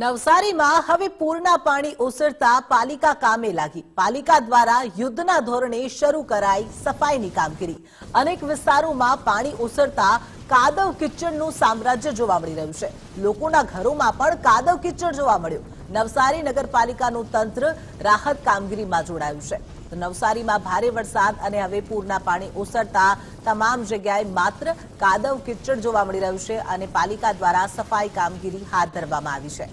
નવસારીમાં હવે પૂરના પાણી ઓસરતા પાલિકા કામે લાગી. પાલિકા દ્વારા યુદ્ધના ધોરણે શરૂ કરાઈ સફાઈની કામગીરી. અનેક વિસ્તારોમાં પાણી ઓસરતા કાદવ કિચડનું સામ્રાજ્ય જોવા મળી રહ્યું છે. લોકોના ઘરોમાં પણ કાદવ કિચડ જોવા મળ્યું. નવસારી નગરપાલિકાનું તંત્ર રાહત કામગીરીમાં જોડાયું છે. તો નવસારીમાં ભારે વરસાદ અને હવે પૂરના પાણી ઓસરતા તમામ જગ્યાએ માત્ર કાદવ કિચડ જોવા મળી રહ્યું છે અને પાલિકા દ્વારા સફાઈ કામગીરી હાથ ધરવામાં આવી છે.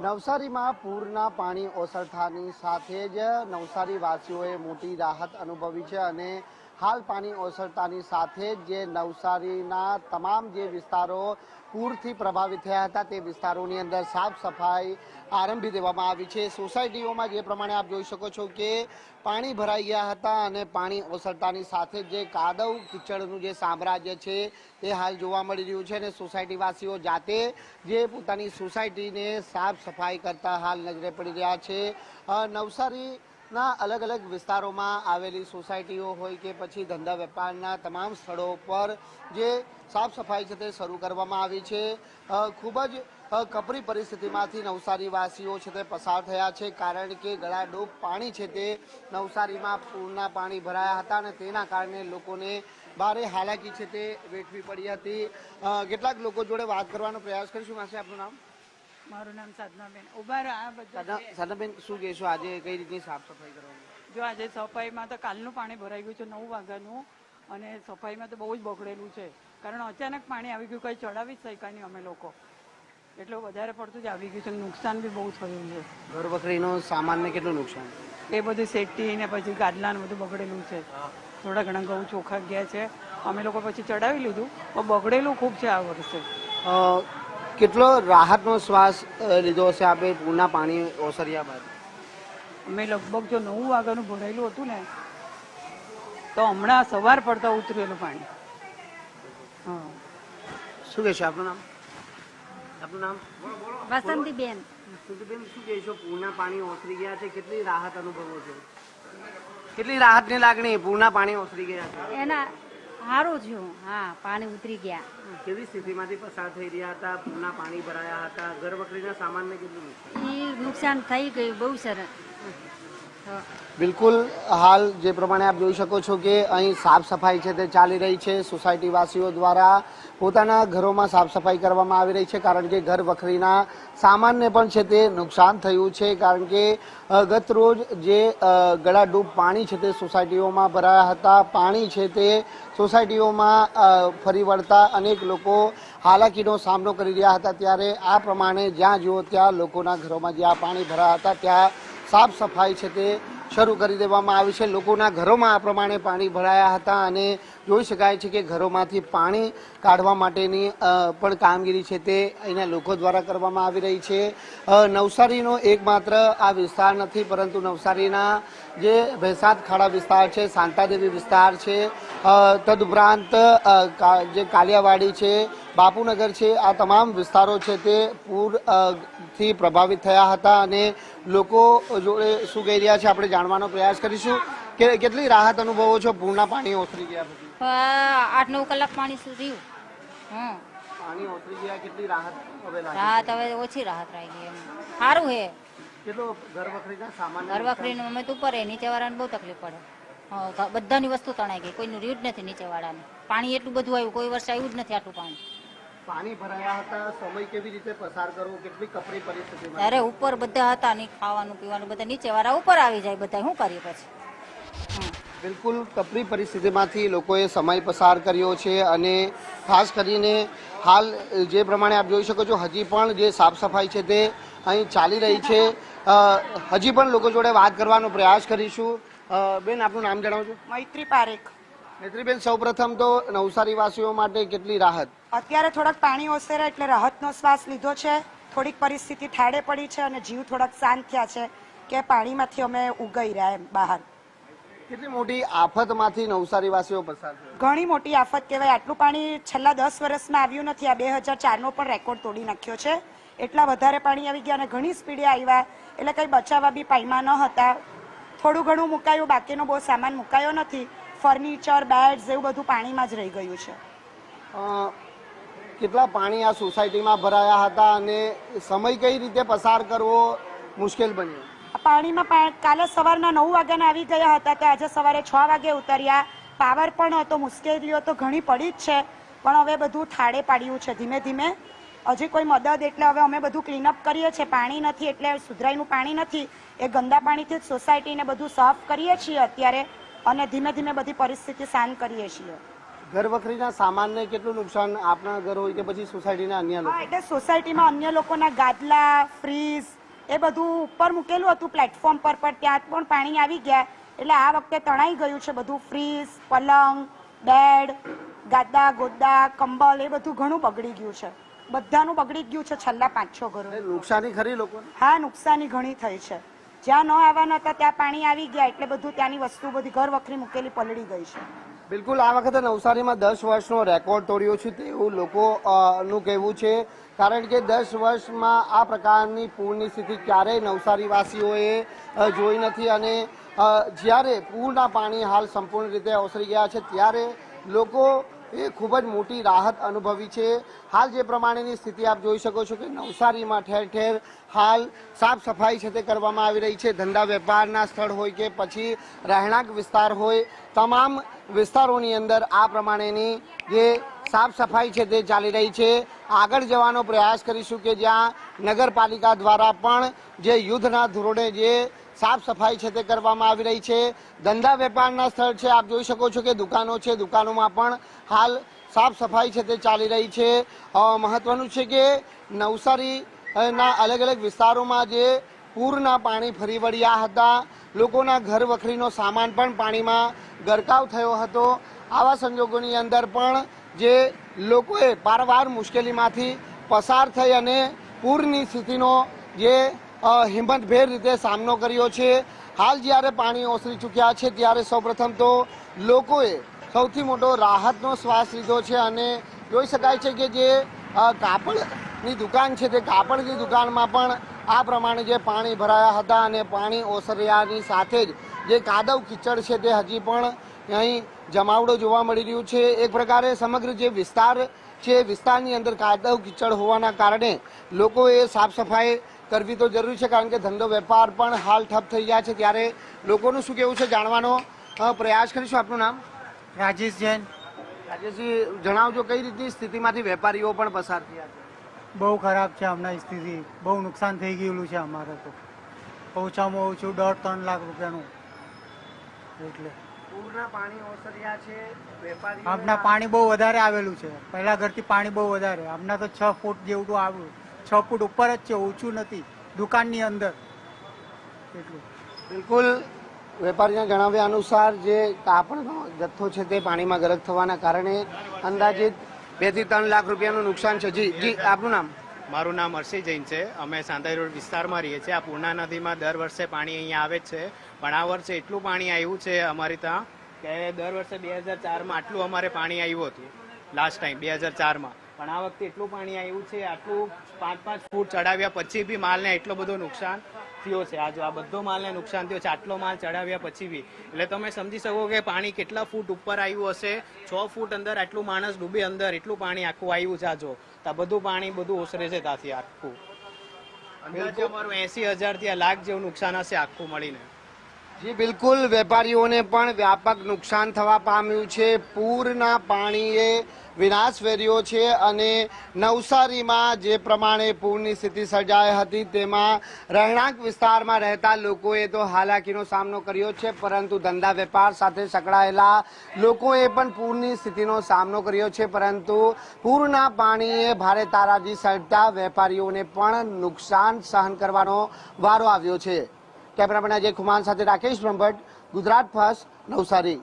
નવસારીમાં પૂરના પાણી ઓસરતાની સાથે જ નવસારી વાસીઓએ મોટી રાહત અનુભવી છે અને હાલ પાણી ઓસરતાની સાથે જ નવસારીના તમામ જે વિસ્તારો પૂરથી પ્રભાવિત થયા હતા તે વિસ્તારોની અંદર સાફ સફાઈ આરંભી દેવામાં આવી છે. સોસાયટીઓમાં જે પ્રમાણે આપ જોઈ શકો છો કે પાણી ભરાઈ ગયા હતા અને પાણી ઓસરતાની સાથે જ કાદવ કિચડનું જે સામ્રાજ્ય છે તે હાલ જોવા મળી રહ્યું છે અને સોસાયટીવાસીઓ જાતે જે પોતાની સોસાયટીને સાફ સફાઈ કરતા હાલ નજરે પડી રહ્યા છે. અ, નવસારીના અલગ અલગ વિસ્તારોમાં આવેલી સોસાયટીઓ હોય કે પછી ધંધા વેપારના તમામ સ્થળો પર જે સાફ સફાઈ છે તે શરૂ કરવામાં આવી છે. ખૂબ જ કપરી પરિસ્થિતિમાંથી નવસારીવાસીઓ છે તે પસાર થયા છે કારણ કે ગળાડોબ પાણી છે તે નવસારીમાં પૂરના પાણી ભરાયા હતા અને તેના કારણે લોકોને ભારે હાલાકી છે તે વેઠવી પડી હતી. કેટલાક લોકો જોડે વાત કરવાનો પ્રયાસ કરીશું. માસે, આપનું નામ? મારું નામ સાધનાબેન. ઊભા રહો આ બધું સાધનાબેન શું કહેશો? આજે કઈ રીતની સાફ સફાઈ કરવાની? જો આજે સફાઈમાં તો કાલનું પાણી ભરાઈ ગયું છે નવ વાગ્યાનું. અને સફાઈમાં તો બહુ જ બગડેલું છે. કારણ અચાનક પાણી આવી ગયું કંઈ ચડાવી જ શક્યા નહીં અમે લોકો. એટલું વધારે પડતું જ આવી ગયું છે નુકસાન બી બહુ થયું છે. ઘર વખરીનો સામાનને કેટલું નુકસાન? એ બધું સેફટી ને પછી ગાદલા ને બધું બગડેલું છે. થોડા ઘણા ઘઉં ચોખા ગયા છે. અમે લોકો પછી ચડાવી લીધું પણ બગડેલું ખૂબ છે આ વર્ષે. અ, કેટલો રાહતનો શ્વાસ લીધો હશે આપણે પૂરના પાણી ઓસર્યા બાદ? અમે લગભગ જો નવું વાગ્યાનું ભરાયેલું હતું ને તો હમણાં સવાર પડતા ઉતરેલું પાણી. હા. શું કહેશો આપનું નામ? આપનું નામ? વસંતીબેન. સુધીબેન શું કહેશો? પૂરના પાણી ઓસરી ગયા છે કેટલી રાહત અનુભવો છે? કેટલી રાહતની લાગણી પૂરના પાણી ઓસરી ગયા છે? એના સારું થયું. હા પાણી ઉતરી ગયા. કેવી સ્થિતિમાંથી પસાર થઈ રહ્યા હતા? પૂરના પાણી ભરાયા હતા? ઘર વખરીના સામાનને કેટલું નુકસાન? એ નુકસાન થઈ ગયું. બહુ સરસ. બિલકુલ, હાલ જે પ્રમાણે આપ જોઈ શકો છો કે અહીં સાફ સફાઈ છે તે ચાલી રહી છે. સોસાયટી વાસીઓ દ્વારા પોતાના ઘરોમાં સાફ સફાઈ કરવામાં આવી રહી છે, કારણ કે ઘર વખરીના સામાનને પણ છે તે નુકસાન થયું છે, કારણ કે ગત રોજ જે ગળાડૂબ પાણી છે તે સોસાયટીઓમાં ભરાયા હતા. પાણી છે તે સોસાયટીઓમાં ફરી વળતા અનેક લોકો હાલાકીનો સામનો કરી રહ્યા હતા. ત્યારે આ પ્રમાણે જ્યાં જુઓ ત્યાં લોકોના ઘરોમાં જ્યાં પાણી ભરાયા હતા, ત્યાં સાફ સફાઈ છે તે શરૂ કરી દેવામાં આવી છે. લોકોના ઘરોમાં આ પ્રમાણે પાણી ભરાયા હતા અને જોઈ શકાય છે કે ઘરોમાંથી પાણી કાઢવા માટેની પણ કામગીરી છે તે અહીંના લોકો દ્વારા કરવામાં આવી રહી છે. નવસારીનો એકમાત્ર આ વિસ્તાર નથી, પરંતુ નવસારીના જે ભેસાદ ખાડા વિસ્તાર છે શાંતાદેવી વિસ્તાર છે તદુપરાંત જે કાલિયાવાડી છે, બાપુનગર છે, આ તમામ વિસ્તારો છે તે પૂરથી પ્રભાવિત થયા હતા અને લોકો જોડે શું કહી રહ્યા છે, આપણે જાણવાનો પ્રયાસ કરીશું. કે કેટલી રાહત અનુભવો છો, પૂરના પાણી ઓસરી ગયા પછી? આઠ નવ કલાક પાણી રહ્યું હમ પાણી ઓસરી ગયા કેટલી રાહત હવે લાગે રાહત હવે ઓછી રાહત રહી ગઈ એમ. સારું હે. કેટલો ઘર વખરીના સામાન ઘર વખરીનું અમે તો ઉપર હે નીચે વાળાને બહુ તકલીફ પડે. હા, બધાની વસ્તુ તણાઈ ગઈ કોઈનું રહ્યું જ નથી નીચે વાળાને પાણી એટલું બધું આવ્યું કોઈ વર્ષે આવ્યું જ નથી આટલું પાણી. પાણી ભરાયા હતા સમય કેવી રીતે પસાર કરવો કેટલી કપરી પરિસ્થિતિ અરે ઉપર બધા હતા નહીં ખાવાનું પીવાનું બધા નીચે વાળા ઉપર આવી જાય બધા શું કરીએ પછી? બિલકુલ કપરી પરિસ્થિતિમાંથી લોકોએ સમય પસાર કર્યો છે અને ખાસ કરીને હાલ જે પ્રમાણે આપ જોઈ શકો છો હજી પણ જે સાફ સફાઈ છે તે અહીં ચાલી રહી છે. હજી પણ લોકો જોડે વાત કરવાનો પ્રયાસ કરીશું. બેન આપનું નામ જણાવજો મૈત્રી પારેખ. મૈત્રીબેન સૌપ્રથમ તો નવસારી વાસીઓ માટે કેટલી રાહત? અત્યારે થોડાક પાણી ઓસેરા એટલે રાહતનો શ્વાસ લીધો છે. થોડીક પરિસ્થિતિ ઠાડે પડી છે અને જીવ થોડાક શાંત થયા છે કે પાણીમાંથી અમે ઉગાઈ રહ્યા એમ બહાર. કેટલી મોટી આફતમાંથી નવસારી વાસીઓ પસાર થયા? ઘણી મોટી આફત કહેવાય. આટલું પાણી છેલ્લા દસ વર્ષમાં આવ્યું નથી. આ બે હજાર ચારનો પણ રેકોર્ડ તોડી નાખ્યો છે. એટલા વધારે પાણી આવી ગયા અને ઘણી સ્પીડે આવ્યા. એટલે કંઈ બચાવવા બી પાઈમાં ન હતા. થોડું ઘણું મુકાયું. બાકીનો બહુ સામાન મુકાયો નથી. ફર્નિચર બેડ્સ એવું બધું પાણીમાં જ રહી ગયું છે. કેટલા પાણી આ સોસાયટીમાં ભરાયા હતા અને સમય કઈ રીતે પસાર કરવો મુશ્કેલ બન્યો? પાણીમાં કાલે સવારના નવ વાગ્યાના આવી ગયા હતા કે આજે સવારે છ વાગે ઉતર્યા. પાવર પણ હતો મુશ્કેલીઓ તો ઘણી પડી જ છે પણ હવે બધું થાળે પાડ્યું છે ધીમે ધીમે. હજી કોઈ મદદ એટલે હવે અમે બધું ક્લીનઅપ કરીએ છીએ. પાણી નથી એટલે સુધરાઈનું પાણી નથી. એ ગંદા પાણીથી જ સોસાયટીને બધું સાફ કરીએ છીએ અત્યારે અને ધીમે ધીમે બધી પરિસ્થિતિ શાંત કરીએ છીએ. ઘર વખરીના સામાનને કેટલું નુકસાન આપના ઘર હોય કે પછી સોસાયટીના અન્ય લોકો? એટલે સોસાયટીમાં અન્ય લોકોના ગાદલા ફ્રીજ એ બધું ઉપર મૂકેલું હતું પ્લેટફોર્મ પર પણ ત્યાં પણ પાણી આવી ગયા. એટલે આ વખતે તણાઈ ગયું છે બધું ફ્રીજ પલંગ બેડ ગાદા ગોદા કંબલ એ બધું ઘણું બગડી ગયું છે. બધાનું બગડી ગયું છે છેલ્લા પાંચ છ ઘરો નુકસાની ખરી લોકો હા નુકસાની ઘણી થઈ છે. જ્યાં ન આવવાના હતા ત્યાં પાણી આવી ગયા એટલે બધું ત્યાંની વસ્તુ બધી ઘર વખરી મૂકેલી પલળી ગઈ છે. બિલકુલ, આ વખતે નવસારીમાં દસ વર્ષનો રેકોર્ડ તોડ્યો છે તેવું લોકો નું કહેવું છે. કારણ કે દસ વર્ષમાં આ પ્રકારની પૂરની સ્થિતિ ક્યારેય નવસારીવાસીઓએ જોઈ નથી અને જ્યારે પૂરના પાણી હાલ સંપૂર્ણ રીતે ઓસરી ગયા છે, ત્યારે લોકો એ ખૂબ જ મોટી રાહત અનુભવી છે. હાલ જે પ્રમાણેની સ્થિતિ આપ જોઈ શકો છો કે નવસારીમાં ઠેર ઠેર હાલ સાફ સફાઈ છે તે કરવામાં આવી રહી છે. ધંધા વેપારના સ્થળ હોય કે પછી રહેણાંક વિસ્તાર હોય, તમામ વિસ્તારોની અંદર આ પ્રમાણેની જે સાફ સફાઈ છે તે ચાલી રહી છે. આગળ જવાનો પ્રયાસ કરીશું કે જ્યાં નગરપાલિકા દ્વારા પણ જે યુદ્ધના ધોરણે જે સાફ સફાઈ છે તે કરવામાં આવી રહી છે. ધંધા વેપારના સ્થળ છે. આપ જોઈ શકો છો કે દુકાનો છે. દુકાનોમાં પણ હાલ સાફ સફાઈ છે તે ચાલી રહી છે. મહત્વનું છે કે નવસારીના અલગ અલગ વિસ્તારોમાં જે પૂરના પાણી ફરી વળ્યા હતા, લોકોના ઘર વખરીનો સામાન પણ પાણીમાં ગરકાવ થયો હતો. આવા સંજોગોની અંદર પણ જે લોકોએ પારવાર મુશ્કેલીમાંથી પસાર થઈ અને પૂરની સ્થિતિનો જે હિંમતભેર રીતે સામનો કર્યો છે. હાલ જ્યારે પાણી ઓસરી ચૂક્યા છે, ત્યારે સૌપ્રથમ તો લોકોએ સૌથી મોટો રાહતનો શ્વાસ લીધો છે અને જોઈ શકાય છે કે જે કાપડની દુકાન છે, તે કાપડની દુકાનમાં પણ આ પ્રમાણે જે પાણી ભરાયા હતા અને પાણી ઓસર્યાની સાથે જ જે કાદવ કિચડ છે, તે હજી પણ અહીં જમાવડો જોવા મળી રહ્યું છે. એક પ્રકારે સમગ્ર જે વિસ્તાર છે, વિસ્તારની અંદર કાદવ કિચડ હોવાના કારણે લોકોએ સાફ સફાઈ કરવી તો જરૂરી છે કારણ કે ધંધો વેપાર પણ હાલ ઠપ થઈ ગયા છે. ત્યારે લોકોનું શું કેવું છે જાણવાનો? પ્રયાસ કરીશું આપનું નામ? રાજેશ જૈન. રાજેશજી જણાવજો કઈ રીતની સ્થિતિમાંથી વેપારીઓ પણ પસાર થયા છે? બહુ ખરાબ છે હમણાં સ્થિતિ. બહુ નુકસાન થઈ ગયેલું છે અમારે તો. ઓછામાં ઓછું દોઢ ત્રણ લાખ રૂપિયાનું. એટલે. હમણાં પાણી બહુ વધારે આવેલું છે. પહેલા ઘરથી પાણી બહુ વધારે. હમણાં તો છ ફૂટ જેવું આવ્યું છ ફૂટ ઉપર જ છે ઓછું નથી દુકાનની અંદર. એટલું. બિલકુલ વેપારીના જણાવ્યા અનુસાર જે કાપડનો જથ્થો છે તે પાણીમાં ગરક થવાના કારણે અંદાજિત બેથી ત્રણ લાખ રૂપિયાનું નુકસાન છે. જી જી આપનું નામ? મારું નામ હર્ષિ જૈન છે. અમે સાંધાઈ રોડ વિસ્તારમાં રહીએ છીએ. આ પૂર્ણા નદીમાં દર વર્ષે પાણી અહીંયા આવે જ છે. પણ આ વર્ષે એટલું પાણી આવ્યું છે અમારી ત્યાં કે દર વર્ષે બે હજાર ચારમાં આટલું અમારે પાણી આવ્યું હતું. લાસ્ટ ટાઈમ બે હજાર ચારમાં. પણ આ વખતે એટલું પાણી આવ્યું છે આટલું પાંચ પાંચ ફૂટ ચડાવ્યા પછી બી માલને એટલો બધો નુકસાન થયો છે. આ જો આ બધો માલને નુકસાન થયો છે આટલો માલ ચડાવ્યા પછી બી. એટલે તમે સમજી શકો કે પાણી કેટલા ફૂટ ઉપર આવ્યું હશે. છ ફૂટ અંદર આટલું માણસ ડૂબે અંદર એટલું પાણી આખું આવ્યું છે આ જો. તો બધું પાણી બધું ઓસરે છે ત્યાંથી આખું. અમારું એસી હજારથી લાખ જેવું નુકસાન હશે આખું મળીને. જી, બિલકુલ. વેપારીઓને પણ વ્યાપક નુકસાન થવા પામ્યું છે. પૂરના પાણીએ વિનાશ વેર્યો છે અને નવસારીમાં જે પ્રમાણે પૂરની સ્થિતિ સર્જાઈ હતી, તેમાં રહેણાંક વિસ્તારમાં રહેતા લોકોએ તો હાલાકીનો સામનો કર્યો છે, પરંતુ ધંધા વેપાર સાથે સંકળાયેલા લોકોએ પણ પૂરની સ્થિતિનો સામનો કર્યો છે, પરંતુ પૂરના પાણીએ ભારે તારાજી સર્જતા વેપારીઓને પણ નુકસાન સહન કરવાનો વારો આવ્યો છે. કેમેરામેન અજય કુમાર સાથે રાકેશ બ્રહ્મભટ્ટ ગુજરાત ફર્સ્ટ નવસારી.